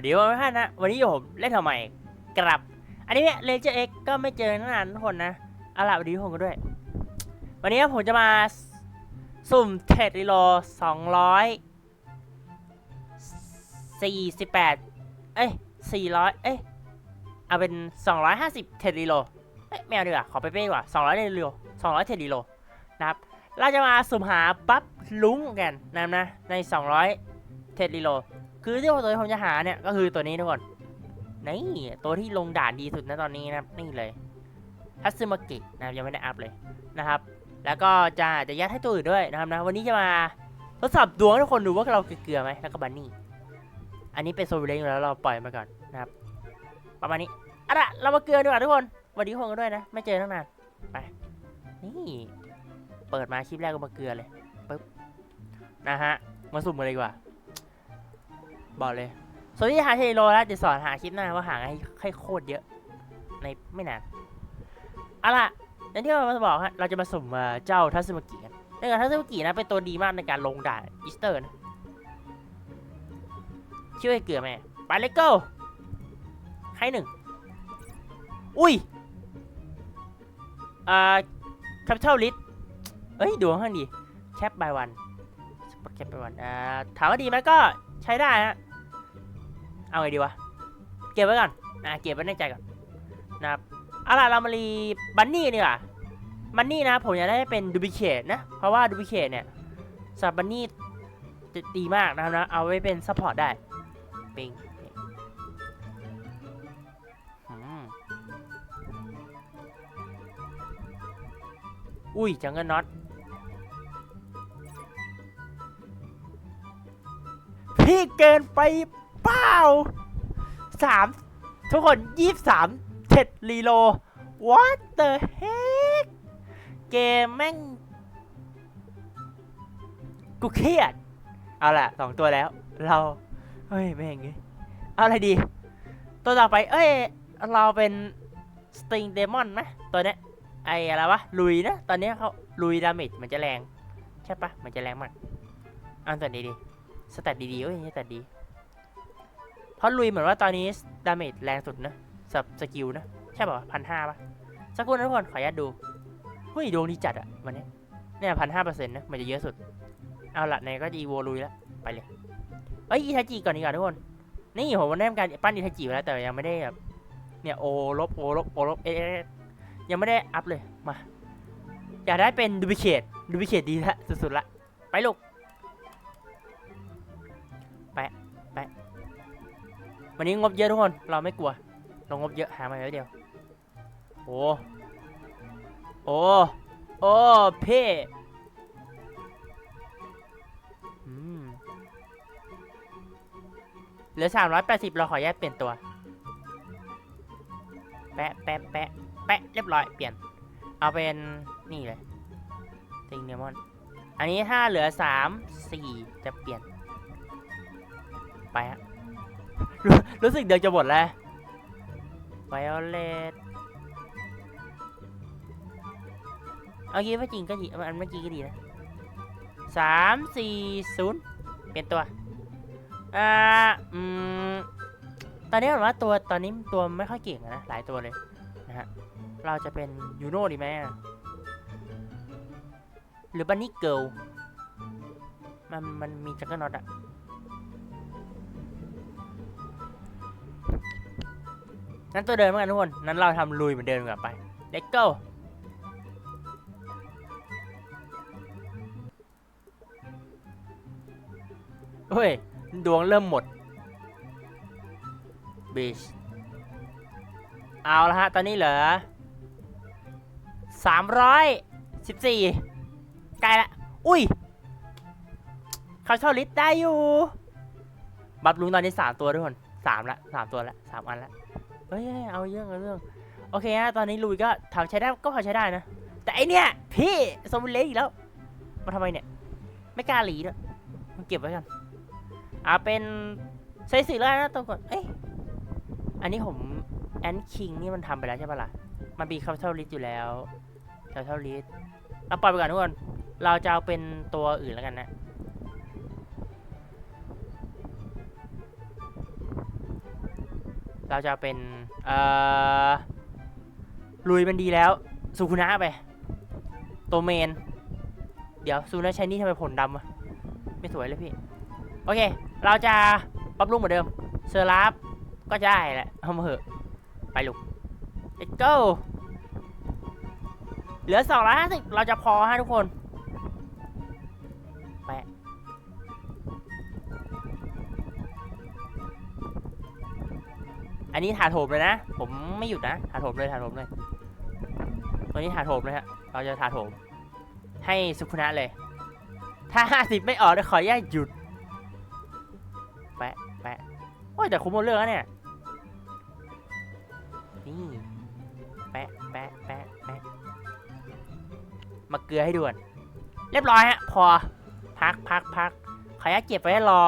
วันนี้วันพฤหัสนะ วันนี้ผมเล่นทำไมกลับ อันนี้เลเจอร์เอ็กก็ไม่เจอนานทุกคนนะเอาล่ะวันนี้ผมก็ด้วย วันนี้ผมจะมาสุ่มเทรดรีโลสองร้อยสี่สิบแปดเอ้ยสี่ร้อยเอ้ย เอาเป็นสองร้อยห้าสิบเทรดรีโลเอ้ยไม่เอาดีกว่า ขอไปเป้ดีกว่าสองร้อยเทรดรีโลสองร้อยเทรดรีโลนะครับ เราจะมาสุ่มหาบัฟลุ้งกันนะครับนะใน200เทรดรีโล คือที่ตัวที่ผมจะหาเนี่ยก็คือตัวนี้ทุกคนนี่ตัวที่ลงด่านดีสุดนะตอนนี้นะครับนี่เลยทัตสึมากินะครับยังไม่ได้อัพเลยนะครับ แล้วก็จะจะยัดให้ตัวอื่นด้วยนะครับนะวันนี้จะมาทดสอบดวงทุกคนดูว่าเราเกลือไหมแล้วก็บันนี่อันนี้เป็นโซลิเลงอยู่แล้วเราปล่อยมาก่อนนะครับ ประมาณนี้เอาละเรามาเกลือดีกว่าทุกคนสวันนี้คนกันด้วยนะ ไม่เจอตั้งนานไปนี่เปิดมาคลิปแรกก็มาเกลือเลยปึ๊บนะฮะมาสุ่มกันเลยดีกว่า บอกเลยส่วนที่หาเทโลแล้วจะสอนหาคลิปหน้าว่าหาให้ให้โคตรเยอะ ในไม่นานเอาล่ะอย่างที่เรามาบอกฮะเราจะมาสุ่มเจ้าทัสึมกิกันเนื่องจากทัสึมกินะเป็นตัวดีมากในการลงด่านอีสเตอร์นะช่วยเกลือไหมไปเลย go ให้หนึ่งอุ้ยอ่า capital list เอ้ยดวงข้างดีแคป by one แคป by one อ่าถามว่าดีไหมก็ใช้ได้ฮะ เอาไงดีวะ เก็บไว้ก่อนอ่าเก็บไว้ในใจก่อนนะครับเอาล่ะเรามารีบันนี่ดีกว่าบันนี่นะผมอยากได้เป็นดูบิเคทนะ เพราะว่าดูบิเคทเนี่ยสำหรับบันนี่จะดีมากนะครับนะ เอาไว้เป็นซัพพอร์ตได้ปิงอุ้ยจังเกิลน็อตพี่เกินไป ปล่าสามทุกคนยี่สามเจ็ดรีโล what the heck เกมแม่ง กูเครียด เอาละสองตัวแล้ว เรา เฮ้ยไม่งเอาอะไรดี ตัวต่อไป เอ้ย เราเป็นสติงเดมอนนะตัวเนี้ยไออะไรวะ ลุยนะ ตอนเนี้ยเขาลุยดาเมจมันจะแรง ใช่ปะมันจะแรงมาก เอาตัวนี้ดีสแตทดีๆเว้ยสแตทดี เพราะลุยเหมือนว่าตอนนี้ดาเมจแรงสุดนะสับสกิลนะ ใช่ป่ะพันห้าป่ะสักครู่นะทุกคนขออนุญาตดูเฮ้ยดวงดีจัดอะวันนี้เนี่ยพันห้าเปอร์เซ็นต์นะมันจะเยอะสุด เอาละในก็จะอีโวลุยแล้วไปเลยเอ้ยอิทาจิก่อนดีกว่าทุกคน นี่ผมวันนี้ทำการปั้นอิทาจิไว้แล้วแต่ยังไม่ได้แบบเนี่ยโอลบโอลบโอลบเอะเอ๊ะยังไม่ได้อัพเลยมาอยากได้เป็นดูบิเคทดูบิเคทดีละสุดๆละไปลูก วันนี้งบเยอะทุกคน เราไม่กลัว เรางบเยอะหามาไว้เดียว โอ้ โอ้ โอ้เพ่เหลือสามร้อยแปดสิบเราขอแยกเปลี่ยนตัว แปะแปะแปะแปะเรียบร้อย เปลี่ยน เอาเป็นนี่เลยติงเนมอน อันนี้ถ้าเหลือสามสี่จะเปลี่ยน ไปฮะ รู้รู้สึกเดี๋ยวจะหมดแล้วไวโอเลตเอางี้ไม่จริงก็ดีอันเมื่อกี้ก็ดีนะสามสี่ศูนย์เปลี่ยนตัว อ่า อืม ตอนนี้ผมว่าตัวตอนนี้ตัวไม่ค่อยเก่งนะ หลายตัวเลยนะฮะ เราจะเป็นยูโน่ดีไหมหรือบันนี่เกิลมันมันมีจักรนอตอะ นั้นตัวเดิมเหมือนกันทุกคนนั้นเราทำลุยเหมือนเดิมกลับไป Let's go เฮ้ย ดวงเริ่มหมดบีชเอาละฮะ ตอนนี้เหลือ314ใกล้ละ อุ้ย เขาเช่าลิสต์ได้อยู่ บับลุงตอนนี้3ตัวทุกคน3ละ3ตัวละ3อันละ เฮ้ยเอาเรื่องเอาเรื่อง โอเคฮะตอนนี้ลุยก็ทำใช้ได้ก็พอใช้ได้นะ แต่ไอเนี่ยพี่สมุนเล็กอีกแล้ว มาทำไมเนี่ย ไม่กล้าหลีด้วยมันเก็บไว้กันอ่าเป็นไซส์สี่แล้วนะตัวก่อนเอ้ยอันนี้ผมแอนคิงนี่มันทำไปแล้วใช่ปะล่ะ มันมีคา p เ t ลลิสอยู่แล้วคา p เ t ลลิสเราปล่อยไปก่อนทุกคน เราจะเอาเป็นตัวอื่นแล้วกันนะ เราจะเป็นเอ่อลุยมันดีแล้วสุคุนะไปตัวเมน เดี๋ยวซูนะใช้นี่ทำไมผลดำอะไม่สวยเลยพี่ โอเค เราจะปรับปรุงเหมือนเดิมเซอร์ลาฟก็ได้แหละเอามาเหอะไปลูก let's go เหลือ250เราจะพอฮะทุกคน อันนี้ถาโถมเลยนะ ผมไม่หยุดนะถาโถมเลยถาโถมเลยตัวนี้ถาโถมเลยฮะเราจะถาโถม ให้สุขุนะเลย ถ้า50ไม่ออกเดี๋ยวขออนุญาตหยุด แปะแปะโอ้ยแต่คุ้มหมดเรื่องแล้วเนี่ย นี่ แปะแปะแปะแปะมาเกลือให้ด่วน เรียบร้อยฮะ พอ พักพักพักขออนุญาตเก็บไว้รอ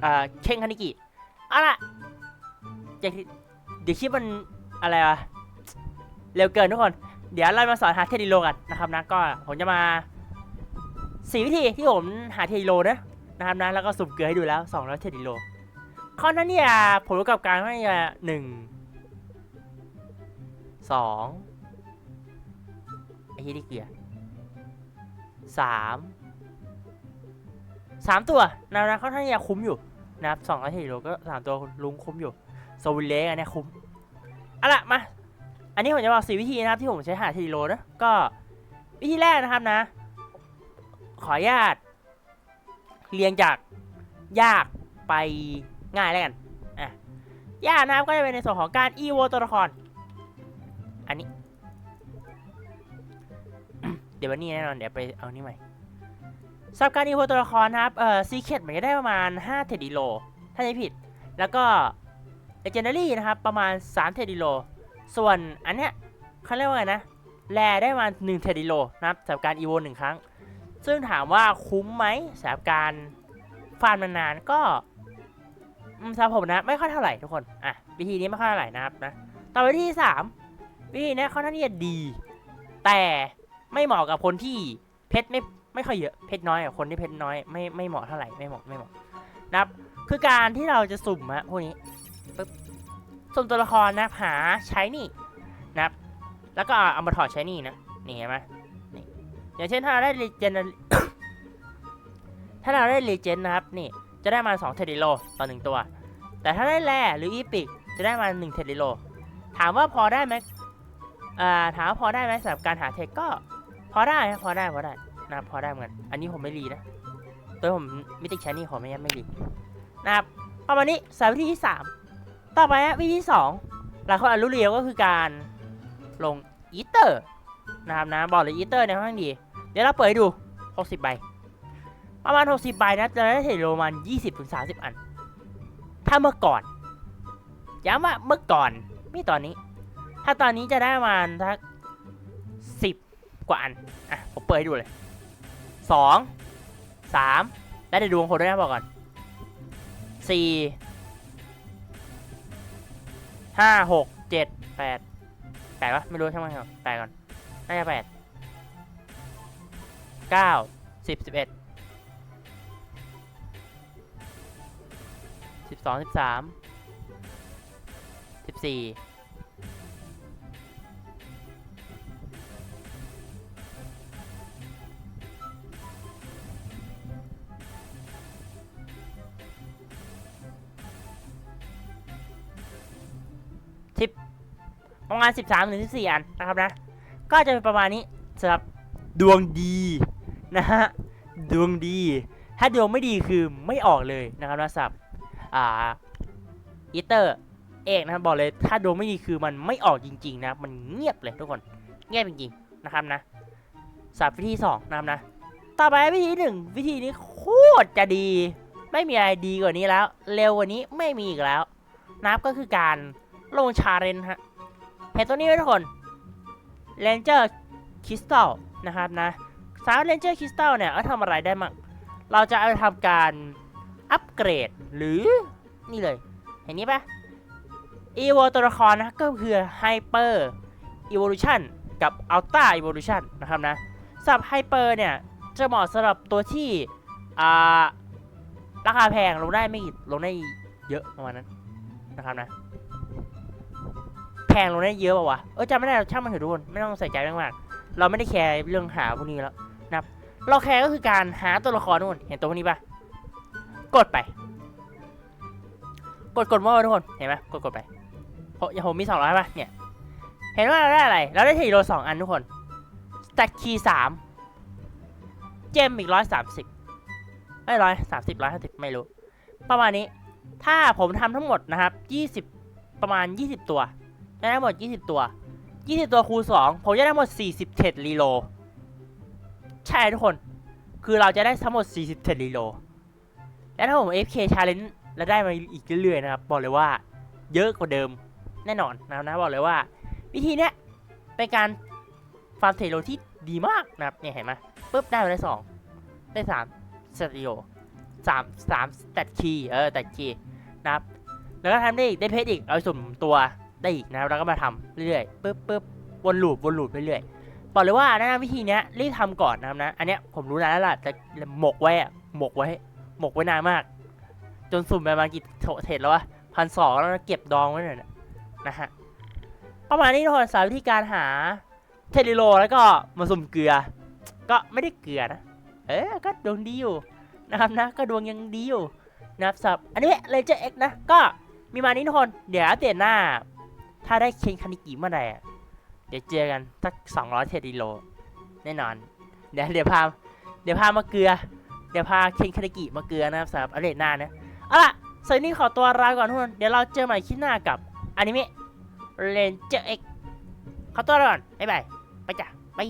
เอ่อเช่งคานิกิเอาล่ะ อย่างเดี๋ยวคลิปมันอะไรวะเร็วเกินทุกคน เดี๋ยวเรามาสอนหาเทดิโลกันนะครับนะก็ผมจะมาสี่วิธีที่ผมหาเทดิโลนะนะครับนะแล้วก็สุ่มเกลือให้ดูแล้ว200เทดิโลข้อนั้นเนี่ยผลประกอบการก็จะหนึ่งสองไอ้ที่ที่เกลือสามสามตัวนะนะค่อนข้างจะคุ้มอยู่นะครับสองร้อยเทดิโลก็สามตัวลุงคุ้มอยู่ โซวิเลกอันเนี้ยคุ้มเอาละมา อันนี้ผมจะบอกสี่วิธีนะครับที่ผมใช้หาเทดิโลนะก็วิธีแรกนะครับนะ ขออนุญาตเรียงจากยากไปง่ายแล้วกันอะยากนะครับก็จะเป็นในส่วนของการอีโวตัวละคร อันนี้ เดี๋ยววันนี้แน่นอนเดี๋ยวไปเอานี่ใหม่สำหรับการอีโวตัวละครนะครับเอ่อซีเคทมันจะได้ประมาณ5เทดิโลถ้าไม่ผิด แล้วก็ เลเจนดารี่นะครับ ประมาณ 3 เทดิโล ส่วนอันเนี้ยเขาเรียกว่าไงนะ แลได้มา1เทดิโลนะครับสำหรับการอีโวหนึ่งครั้ง ซึ่งถามว่าคุ้มไหมสำหรับการฟาร์มนานๆก็อืมสำหรับผมนะ ไม่ค่อยเท่าไหร่ทุกคน อะ วิธีนี้ไม่ค่อยเท่าไหร่นะครับนะต่อไปที่สามวิธีนี้ยค่อนข้างที่จะดี แต่ไม่เหมาะกับคนที่เพชรไม่ไม่ค่อยเยอะเพชรน้อยกับคนที่เพชรน้อยไม่ไม่เหมาะเท่าไหร่ไม่เหมาะไม่เหมาะนะครับคือการที่เราจะสุ่มฮะพวกนี้ ปึ๊บสุ่มตัวละครนะหาใช้นี่นะครับ แล้วก็เอามาถอดใช้นี่นะ นี่เห็นไหมนี่อย่างเช่นถ้าเราได้รีเจนถ้าเราได้รีเจนนะครับนี่จะได้มา2เทดิโลต่อหนึ่งตัว แต่ถ้าได้แร่หรืออีพิกจะได้มา1เทดิโล ถามว่าพอได้ไหมอ่าถามว่าพอได้ไหมสำหรับการหาเทคก็พอได้ครับพอได้พอได้นะครับพอได้เหมือนกันอันนี้ผมไม่รีนะตัวผมมิติกชนี่ขอไม่ยันไม่รีนะครับประมาณนี้สายวิธีที่สาม ต่อไปฮะวิธีที่สองหลายคนอาจรู้เรียวก็คือการลงอีเตอร์นะครับนะบอกเลยอีเตอร์เนี่ยค่อนข้างดี เดี๋ยวเราเปิดให้ดู 60 ใบ ประมาณ 60 ใบนะจะได้เทรดปรมาณ20-30 อัน ถ้าเมื่อก่อนย้ำว่าเมื่อก่อนไม่ตอนนี้ ถ้าตอนนี้จะได้ประมาณสักสิบกว่าอัน อะ ผมเปิดให้ดูเลยสองสามแล้วเดี๋ยวดวงคนด้วยนะบอกก่อนสี่ ห้าหกเจ็ดแปดแปดวะไม่รู้ใช่ไหมครับแปดก่อนน่าจะแปดเก้าสิบสิบเอ็ดสิบสองสิบสามสิบสี่ ประมาณสิบสามถึงสิบสี่อันนะครับนะ ก็จะเป็นประมาณนี้สำหรับดวงดีนะฮะ ดวงดี ถ้าดวงไม่ดีคือไม่ออกเลยนะครับนะสับอ่าอีเตอร์เอกนะครับบอกเลย ถ้าดวงไม่ดีคือมันไม่ออกจริง ๆ นะ มันเงียบเลยทุกคน เงียบจริงๆนะครับนะสับวิธีสองนะครับนะ ต่อไปวิธีหนึ่งวิธีนี้โคตรจะดี ไม่มีอะไรดีกว่านี้แล้ว เร็วกว่านี้ไม่มีอีกแล้วนับก็คือการลงชาเรนฮะ ห็นตัวนี้ไหมทุกคนเ a นเจอร์คริสตัลนะครับนะสาวเ a นเจอร์คริสตัลเนี่ยเอาทำอะไรได้มั่งเราจะเอาทำการอัปเกรดหรือนี่เลย เห็นนี้ปะอีโวตัวละครนะก็คือไฮเปอร์อีโวลูชันกับอัลต้าอีโวลูชันนะครับนะสำหรับไฮเปอร์เนี่ย จะเหมาะสำหรับตัวที่อ่าราคาแพงลงได้ไม่ลงได้เยอะประมาณนั้นนะครับนะ งลงได้เยอะป่าวะ เออจำไม่ได้ช่างมันเถอะทุกคนไม่ต้องใส่ใจมากเราไม่ได้แคร์เรื่องหาพวกนี้แล้วนะครับ เราแคร์ก็คือการหาตัวละครทุกคนเห็นตัวพวกนี้ปะกดไป กดกดมั่วทุกคนเห็นไหมกดกดไปผมอย่างผมมีสองร้อยป่ะเนี่ยเห็นว่าเราได้อะไรเราได้เทโลสองอันทุกคนสแตัดคีสามเจมอีกร้อยสามสิบไม่ร้อยสามสิบร้อยห้าสิบไม่รู้ ประมาณนี้ถ้าผมทำทั้งหมดนะครับยี่สิบประมาณยี่สิบตัว ได้ทั้งหมดยี่สิบตัวยี่สิบตัวคูณสองผมจะได้ทั้งหมดสี่สิบเทรดรีโล ใช่ทุกคน คือเราจะได้ทั้งหมด 40เทรดรีโล และถ้าผม FK Challenge แล้วได้มาอีกเรื่อยๆนะครับ บอกเลยว่าเยอะกว่าเดิมแน่นอนนะครับนะบอกเลยว่า วิธีเนี้ยเป็นการฟาร์มเทรดโลที่ดีมากนะครับเนี่ยเห็นไหมปุ๊บได้มาได้สองได้สามสเตตรีโลสามสามเตตคีเออสเตตคีนะครับ แล้วก็ทำได้อีกได้เพชรอีก เอาสุ่มตัว ได้อีกนะครับแล้วก็มาทำเรื่อยๆปุ๊บปุ๊บวนลูปวนลูปเรื่อยๆบอกเลยว่าแนะนำวิธีเนี้ยรีบทำก่อนนะครับนะอันเนี้ยผมรู้นานแล้วล่ะแต่หมกไว้อะหมกไว้ หมกไว้นานมาก จนสุ่มไปมากี่เทรดแล้ววะพันสองแล้วนะเก็บดองไว้หน่อยนะนะฮะประมาณนี้ทุกคนสาวิธีการหาเทรดิโลแล้วก็มาสุ่มเกลือ ก็ไม่ได้เกลือนะ เออก็ดวงดีอยู่นะครับนะ ก็ดวงยังดีอยู่นะครับสับอันนี้เลเจอร์เอ็กนะ ก็มีมานี้ทุกคน เดี๋ยวอัปเดตหน้า ถ้าได้เคนคานิกิเมื่อไหร่ะเดี๋ยวเจอกันสักสองร้อยเทดิโล แน่นอน เดี๋ยวเดี๋ยวพาเดี๋ยวพามาเกลือ เดี๋ยวพาเคนคานิกิมาเกลือนะครับสำหรับอัปเดตหน้านะเอาล่ะสำหรับนี้ขอตัวลาก่อนทุกคน เดี๋ยวเราเจอใหม่คลิปหน้ากับอนิเมะเรนเจอร์เอ็กขอตัวลาก่อนบ๊ายบายไปจ้ะไป